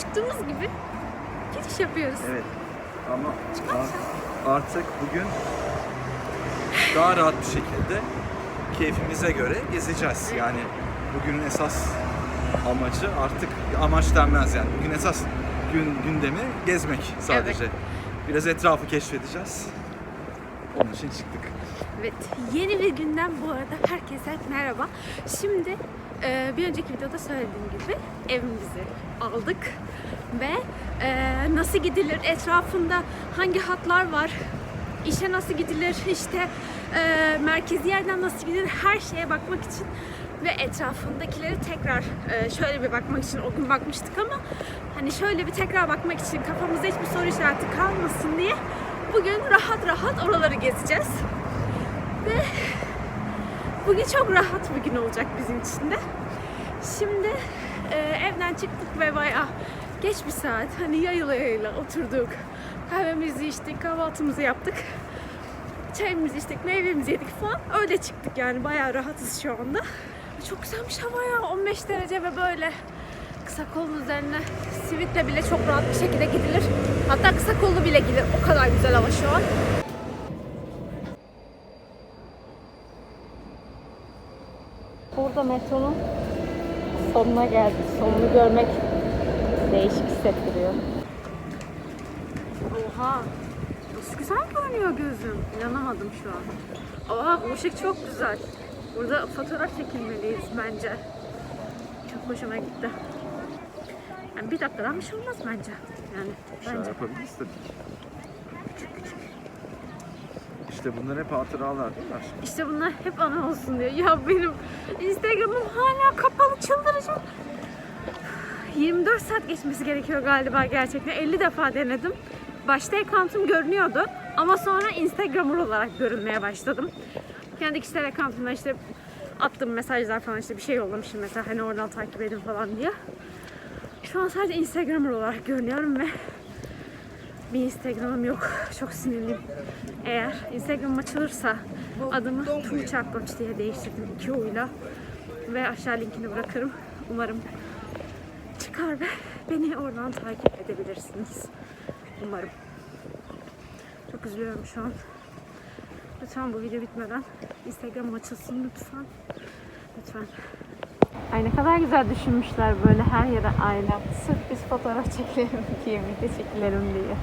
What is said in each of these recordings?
çıktığımız gibi giriş yapıyoruz. Evet. Ama ar- artık bugün daha rahat bir şekilde keyfimize göre gezeceğiz. Yani bugünün esas amacı artık amaç denmez yani. Bugün esas gün gündemi gezmek sadece. Biraz etrafı keşfedeceğiz. Onun için çıktık. Evet, yeni bir günden bu arada herkese merhaba. Şimdi e, bir önceki videoda söylediğim gibi evimizi aldık ve e, nasıl gidilir, etrafında hangi hatlar var, işe nasıl gidilir, işte e, merkezi yerden nasıl gidilir her şeye bakmak için ve etrafındakileri tekrar e, şöyle bir bakmak için o gün bakmıştık ama hani şöyle bir tekrar bakmak için kafamızda hiçbir soru işareti kalmasın diye bugün rahat rahat oraları gezeceğiz. Ve bugün çok rahat bir gün olacak bizim için de. Şimdi e, evden çıktık ve bayağı geç bir saat hani yayıla yayıla oturduk. Kahvemizi içtik, kahvaltımızı yaptık. Çayımızı içtik, meyvemizi yedik falan. Öyle çıktık yani bayağı rahatız şu anda. Çok güzelmiş hava ya 15 derece ve böyle kısa kolun üzerine sivitle bile çok rahat bir şekilde gidilir. Hatta kısa kollu bile gidilir. O kadar güzel hava şu an. Burada metronun sonuna geldik. Sonunu görmek değişik hissettiriyor. Oha! Nasıl güzel görünüyor gözüm. İnanamadım şu an. Oha bu ışık çok güzel. Burada fotoğraf çekilmeliyiz bence. Çok hoşuma gitti. Yani bir dakikadan bir şey olmaz bence. Yani bence. yapabiliriz tabii ki. Küçük küçük. İşte bunlar hep hatıralar değil mi? İşte bunlar hep ana olsun diyor. Ya benim Instagram'ım hala kapalı çıldıracağım. 24 saat geçmesi gerekiyor galiba gerçekten. 50 defa denedim. Başta account'um görünüyordu ama sonra Instagram'ır olarak görünmeye başladım. Kendi kişisel account'umda işte attığım mesajlar falan işte bir şey yollamışım mesela hani oradan takip edin falan diye. Şu an sadece Instagram'ır olarak görünüyorum ve bir Instagram'ım yok. Çok sinirliyim. Eğer Instagram'ım açılırsa adımı Tuğçe Akkoç diye değiştirdim iki oyla. Ve aşağı linkini bırakırım. Umarım çıkar ve beni oradan takip edebilirsiniz. Umarım. Çok üzülüyorum şu an. Lütfen bu video bitmeden Instagram açılsın lütfen. Lütfen. Ay ne kadar güzel düşünmüşler böyle her yere ayna. Sırf biz fotoğraf çekelim diye, video çekilelim diye.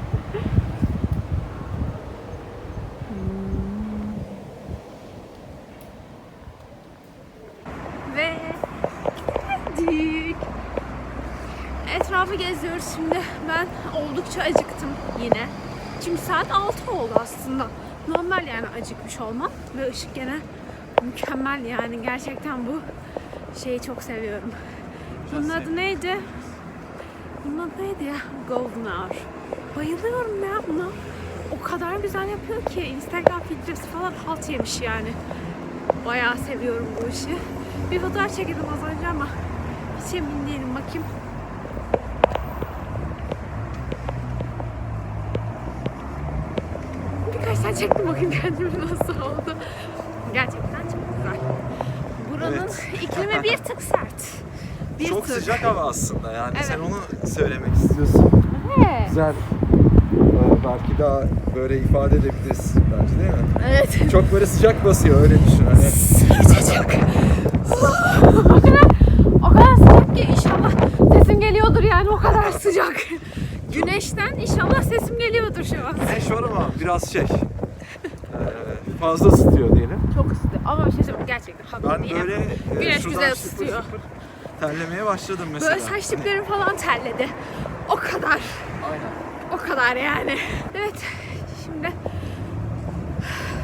Ve geldik. Etrafı geziyoruz şimdi. Ben oldukça acıktım yine. Çünkü saat 6 oldu aslında. Normal yani acıkmış olmam. Ve ışık gene mükemmel yani. Gerçekten bu şeyi çok seviyorum. Bunun adı neydi? Bunun adı neydi ya? Golden Hour. Bayılıyorum ya buna. O kadar güzel yapıyor ki Instagram filtresi falan halt yemiş yani. Bayağı seviyorum bu işi. Bir fotoğraf çekildim az önce ama hiç emin değilim bakayım. Birkaç tane çektim bakayım kendimi nasıl oldu. Gerçekten çok güzel. Buranın Evet. İklimi bir tık sert. Bir Çok tık. sıcak hava aslında yani Evet. sen onu söylemek istiyorsun. Evet. Güzel. Ee, belki daha böyle ifade edebiliriz bence değil mi? Evet. Çok böyle sıcak basıyor öyle düşün hani. Sıcak. o kadar, o kadar sıcak ki inşallah sesim geliyordur yani o kadar sıcak. Güneşten inşallah sesim geliyordur şu an. Güneş var ama biraz şey. Fazla ısıtıyor diyelim. Çok ısıtıyor ama bir şey söyleyeyim gerçekten haklı Ben değilim. böyle e, Güneş şuradan güzel şıpır ısıtıyor. şıpır terlemeye başladım mesela. Böyle saç diplerim falan terledi. O kadar. O kadar yani. Evet şimdi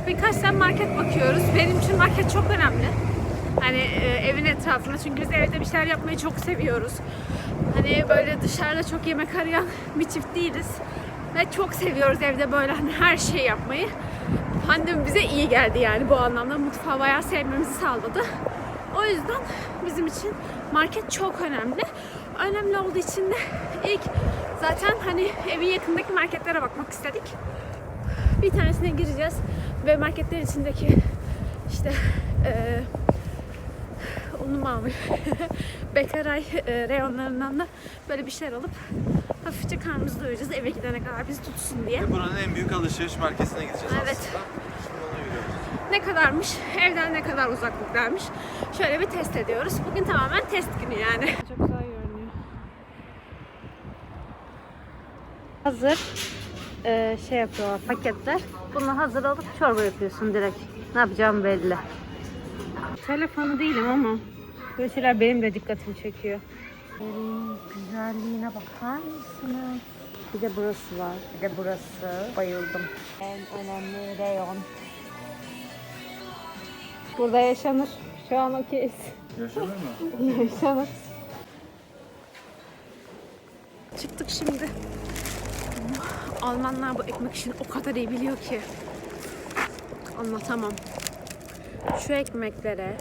birkaç tane market bakıyoruz. Benim için market çok önemli. Hani e, evin etrafında çünkü biz evde bir şeyler yapmayı çok seviyoruz. Hani böyle dışarıda çok yemek arayan bir çift değiliz. Ve çok seviyoruz evde böyle hani her şeyi yapmayı. Pandemi bize iyi geldi yani bu anlamda. Mutfağı bayağı sevmemizi sağladı. O yüzden bizim için market çok önemli. Önemli olduğu için de ilk zaten hani evin yakındaki marketlere bakmak istedik. Bir tanesine gireceğiz ve marketlerin içindeki işte eee onun mamul. Bekaray e, reyonlarından da böyle bir şeyler alıp hafifçe karnımızı doyuracağız eve gidene kadar bizi tutsun diye. Ve buranın en büyük alışveriş merkezine gideceğiz Evet. aslında. Şimdi ona yürüyoruz. Ne kadarmış, evden ne kadar uzaklıktaymış. Şöyle bir test ediyoruz. Bugün tamamen test günü yani. Çok güzel görünüyor. Hazır e, şey yapıyorlar paketler. Bunu hazır alıp çorba yapıyorsun direkt. Ne yapacağım belli. Telefonu değilim ama böyle şeyler benim de dikkatimi çekiyor. Yerin güzelliğine bakar mısınız? Bir de burası var. Bir de burası. Bayıldım. En önemli reyon. Burada yaşanır. Şu an okeyiz. Yaşanır mı? Yaşanır. Çıktık şimdi. Almanlar bu ekmek işini o kadar iyi biliyor ki. Anlatamam. Şu ekmeklere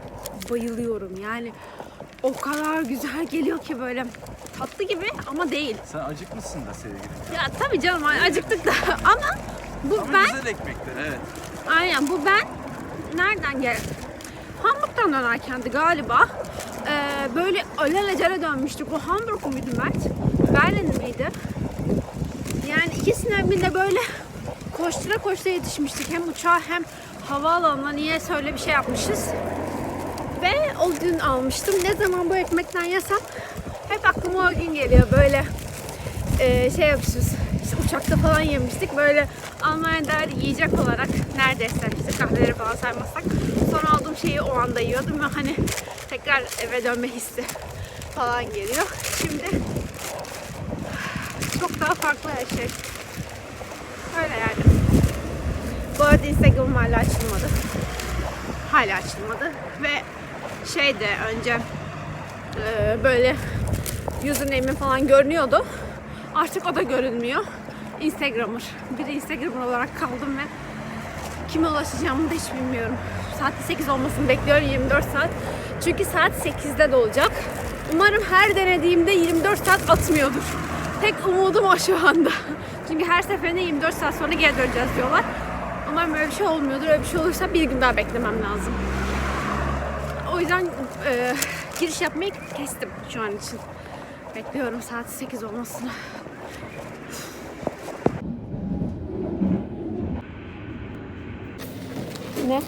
bayılıyorum. Yani o kadar güzel geliyor ki böyle tatlı gibi ama değil. Sen acıkmışsın da sevgilim. Ya tabii canım acıktık da ama bu Ama ben güzel ekmekler evet. Aynen bu ben nereden gel? Hamburg'dan dönerkendi galiba. Ee, böyle alelacele dönmüştük. O Hamburg muydu Mert? Berlin miydi? Yani ikisine bir de böyle koştura koştura yetişmiştik. Hem uçağa hem havaalanına niye öyle bir şey yapmışız. Ve o gün almıştım. Ne zaman bu ekmekten yesem hep aklıma o gün geliyor. Böyle e, şey yapmışız. İşte uçakta falan yemiştik. Böyle Almanya'da yiyecek olarak neredeyse işte kahveleri falan saymazsak sonra aldığım şeyi o anda yiyordum ve hani tekrar eve dönme hissi falan geliyor. Şimdi çok daha farklı her şey. Öyle yani. Bu arada Instagram'ım hala açılmadı. Hala açılmadı. Ve şey de önce e, böyle username'im falan görünüyordu. Artık o da görünmüyor. Instagram'ır. Bir de Instagram'ır olarak kaldım ve kime ulaşacağımı da hiç bilmiyorum. Saatte 8 olmasını bekliyorum 24 saat. Çünkü saat 8'de de olacak. Umarım her denediğimde 24 saat atmıyordur. Tek umudum o şu anda. Çünkü her seferinde 24 saat sonra geri döneceğiz diyorlar. Umarım öyle bir şey olmuyordur. Öyle bir şey olursa bir gün daha beklemem lazım. Yüzden e, giriş yapmayı kestim şu an için. Bekliyorum saat 8 olmasını. Ne?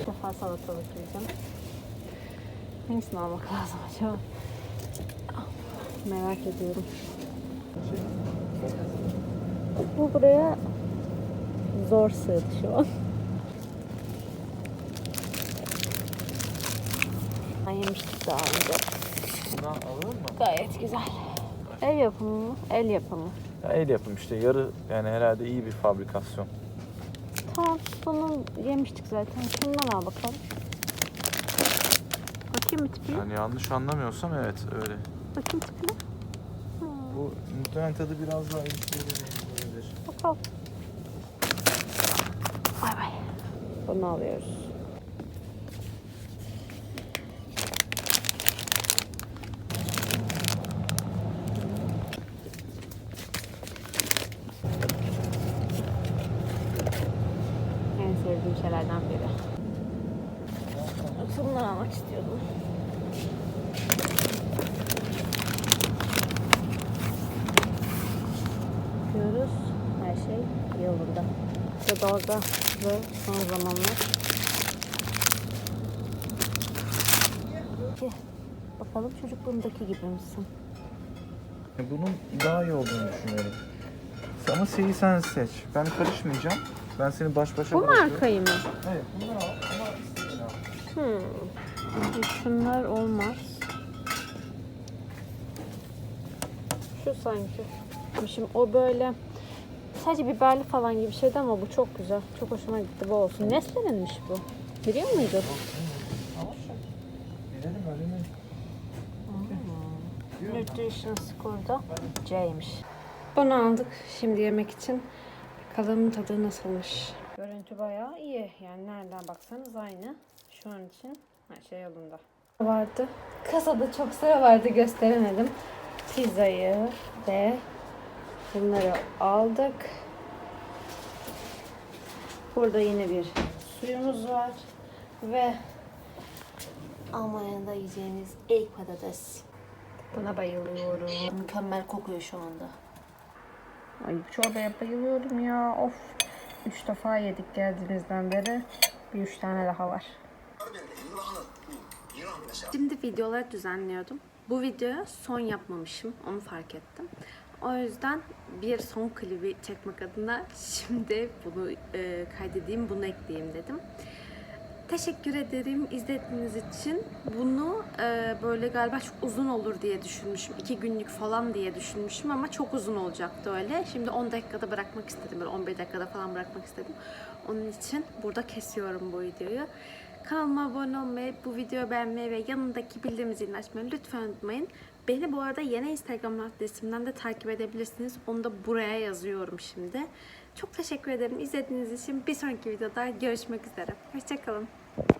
Bir defa salatalık yiyeceğim. Hangisini almak lazım acaba? Merak ediyorum. Bu buraya zor sığdı şu an. Ben yemiştik daha önce. Bundan alır mı? Gayet güzel. El yapımı mı? El yapımı. Ya el yapım işte yarı yani herhalde iyi bir fabrikasyon. Tamam bunu yemiştik zaten. Şundan al bakalım. Bakayım mı tipine? Yani yanlış anlamıyorsam evet öyle. Bakayım tipine. Bu muhtemelen tadı biraz daha ilgili Bakalım. Bay bay. Bunu alıyoruz. En sevdiğim şeylerden biri. Bundan almak istiyordum. Bakıyoruz. Her şey yolunda. İşte dalga ve son zamanlar. Bakalım çocukluğumdaki gibi misin? Bunun daha iyi olduğunu düşünüyorum. Ama şeyi sen seç. Ben karışmayacağım. Ben seni baş başa Bu bırakıyorum. markayı mı? Hayır, bunları al ama. Hmm. Şunlar olmaz. Şu sanki. Şimdi o böyle sadece biberli falan gibi şeydi ama bu çok güzel. Çok hoşuma gitti bu olsun. Nestle'ninmiş bu. Biliyor muydun? Şey. Bilelim öyle mi? Nutrition Score'da C'ymiş. Bunu aldık şimdi yemek için. Bakalım tadı nasılmış. Görüntü bayağı iyi. Yani nereden baksanız aynı. Şu an için her şey yolunda. Vardı. Kasada çok sıra vardı gösteremedim. Pizzayı ve bunları aldık. Burada yine bir suyumuz var ve Almanya'da yiyeceğiniz ilk patates. Buna bayılıyorum. Mükemmel kokuyor şu anda. Ay çorbaya bayılıyorum ya. Of. Üç defa yedik geldiğimizden beri. Bir üç tane daha var. Şimdi videoları düzenliyordum. Bu videoya son yapmamışım. Onu fark ettim. O yüzden bir son klibi çekmek adına şimdi bunu e, kaydedeyim, bunu ekleyeyim dedim. Teşekkür ederim izlediğiniz için. Bunu e, böyle galiba çok uzun olur diye düşünmüşüm. iki günlük falan diye düşünmüşüm ama çok uzun olacaktı öyle. Şimdi 10 dakikada bırakmak istedim. Böyle 11 dakikada falan bırakmak istedim. Onun için burada kesiyorum bu videoyu. Kanalıma abone olmayı, bu videoyu beğenmeyi ve yanındaki bildirim zilini açmayı lütfen unutmayın. Beni bu arada yeni Instagram adresimden de takip edebilirsiniz. Onu da buraya yazıyorum şimdi. Çok teşekkür ederim izlediğiniz için. Bir sonraki videoda görüşmek üzere. Hoşçakalın.